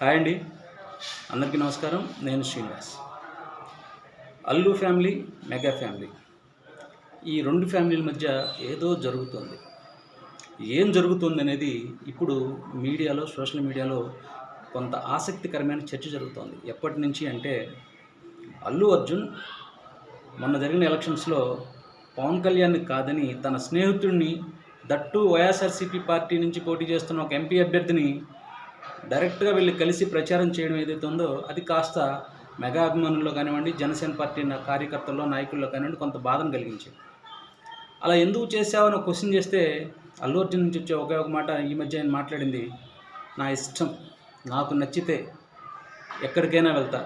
Hi అండి. అందరికీ నమస్కారం. నేను Srinivas. Allu family mega family. ఈ రెండు ఫ్యామిలీల మధ్య ఏదో జరుగుతుంది. ఏం జరుగుతుంది అనేది ఇప్పుడు మీడియాలో సోషల్ మీడియాలో కొంత ఆసక్తికరమైన చర్చ జరుగుతోంది. ఎప్పటి నుంచి అంటే అల్లు అర్జున్ మొన్న జరిగిన ఎలక్షన్స్లో పవన్ కళ్యాణ్ కాదని తన స్నేహితుడిని దట్టు వైఎస్ఆర్సీపీ పార్టీ నుంచి పోటీ చేస్తున్న ఒక ఎంపీ అభ్యర్థిని డైరెక్ట్గా వెళ్ళి కలిసి ప్రచారం చేయడం ఏదైతే ఉందో అది కాస్త మెగా అభిమానుల్లో కానివ్వండి జనసేన పార్టీ నా కార్యకర్తల్లో నాయకుల్లో కానివ్వండి కొంత బాధను కలిగించింది. అలా ఎందుకు చేసావని క్వశ్చన్ చేస్తే అల్లు అర్జున్ నుంచి వచ్చే ఒకే ఒక మాట ఈ మధ్య ఆయన మాట్లాడింది నా ఇష్టం నాకు నచ్చితే ఎక్కడికైనా వెళ్తా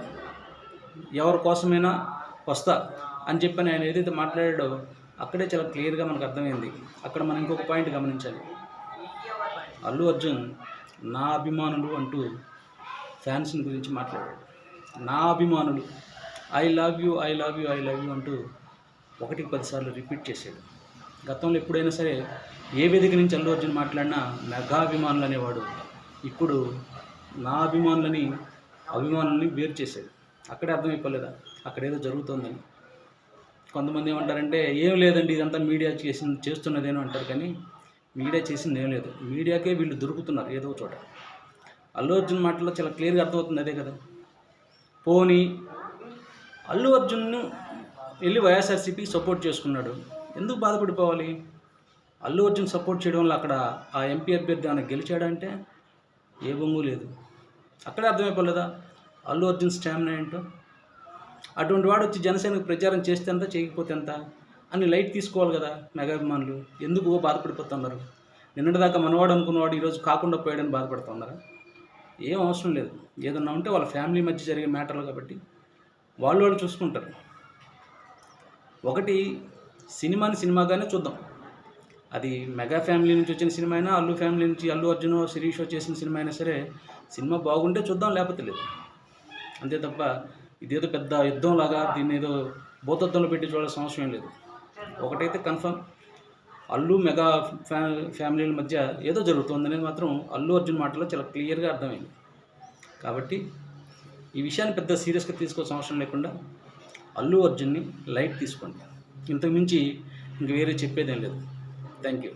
ఎవరి కోసమైనా వస్తా అని చెప్పని ఆయన ఏదైతే మాట్లాడాడో అక్కడే చాలా క్లియర్గా మనకు అర్థమైంది. అక్కడ మనం ఇంకొక పాయింట్ గమనించాలి. అల్లు అర్జున్ నా అభిమానులు అంటూ ఫ్యాన్స్ని గురించి మాట్లాడాడు. నా అభిమానులు I love you I love you I love you అంటూ ఒకటికి పదిసార్లు రిపీట్ చేశాడు. గతంలో ఎప్పుడైనా సరే ఏ వేదిక నుంచి అల్లు అర్జున్ మాట్లాడినా మెగా అభిమానులు అనేవాడు. ఇప్పుడు నా అభిమానులని అభిమానుల్ని వేరు చేశాడు. అక్కడే అర్థమైపోలేదా అక్కడేదో జరుగుతోందని. కొంతమంది ఏమంటారంటే ఏం లేదండి ఇదంతా మీడియా చేసి చేస్తున్నదేనో అంటారు కానీ మీడియా చేసింది ఏం లేదు. మీడియాకే వీళ్ళు దొరుకుతున్నారు ఏదో చోట. అల్లు అర్జున్ మాటలో చాలా క్లియర్గా అర్థమవుతుంది అదే కదా. పోనీ అల్లు అర్జున్ను వెళ్ళి వైఎస్ఆర్సీపీకి సపోర్ట్ చేసుకున్నాడు. ఎందుకు బాధపడిపోవాలి? అల్లు అర్జున్ సపోర్ట్ చేయడం వల్ల అక్కడ ఆ ఎంపీ అభ్యర్థి ఆయన గెలిచాడంటే ఏ బొంగు లేదు. అక్కడే అర్థమైపోలేదా? అల్లు అర్జున్ స్టామినా ఏంటో? అటువంటి వాడు వచ్చి జనసేనకు ప్రచారం చేస్తే ఎంత చేయకపోతే ఎంత? అని లైట్ తీసుకోవాలి కదా మెగాభిమానులు? ఎందుకు బాధపడిపోతున్నారు? నిన్నటిదాకా మనవాడు అనుకున్నవాడు ఈరోజు కాకుండా పోయాడని బాధపడుతున్నారా? ఏం అవసరం లేదు. ఏదన్నా ఉంటే వాళ్ళ ఫ్యామిలీ మధ్య జరిగే మ్యాటర్లు కాబట్టి వాళ్ళు వాళ్ళు చూసుకుంటారు. ఒకటి సినిమాని సినిమాగానే చూద్దాం. అది మెగా ఫ్యామిలీ నుంచి వచ్చిన సినిమా అయినా అల్లు ఫ్యామిలీ నుంచి అల్లు అర్జున్ శిరీష్ చేసిన సినిమా అయినా సరే సినిమా బాగుంటే చూద్దాం లేకపోతే లేదు. అంతే తప్ప ఇదేదో పెద్ద యుద్ధం లాగా దీన్ని ఏదో భూతత్వంలో పెట్టి చూడాల్సిన అవసరం లేదు. ఒకటైతే కన్ఫర్మ్. అల్లు మెగా ఫ్యా ఫ్యామిలీల మధ్య ఏదో జరుగుతుందనేది మాత్రం అల్లు అర్జున్ మాటలో చాలా క్లియర్గా అర్థమైంది. కాబట్టి ఈ విషయాన్ని పెద్ద సీరియస్గా తీసుకోవాల్సిన అవసరం లేకుండా అల్లు అర్జున్ని లైట్ తీసుకోండి. ఇంతకు మించి ఇంక వేరే చెప్పేదేం లేదు. Thank you.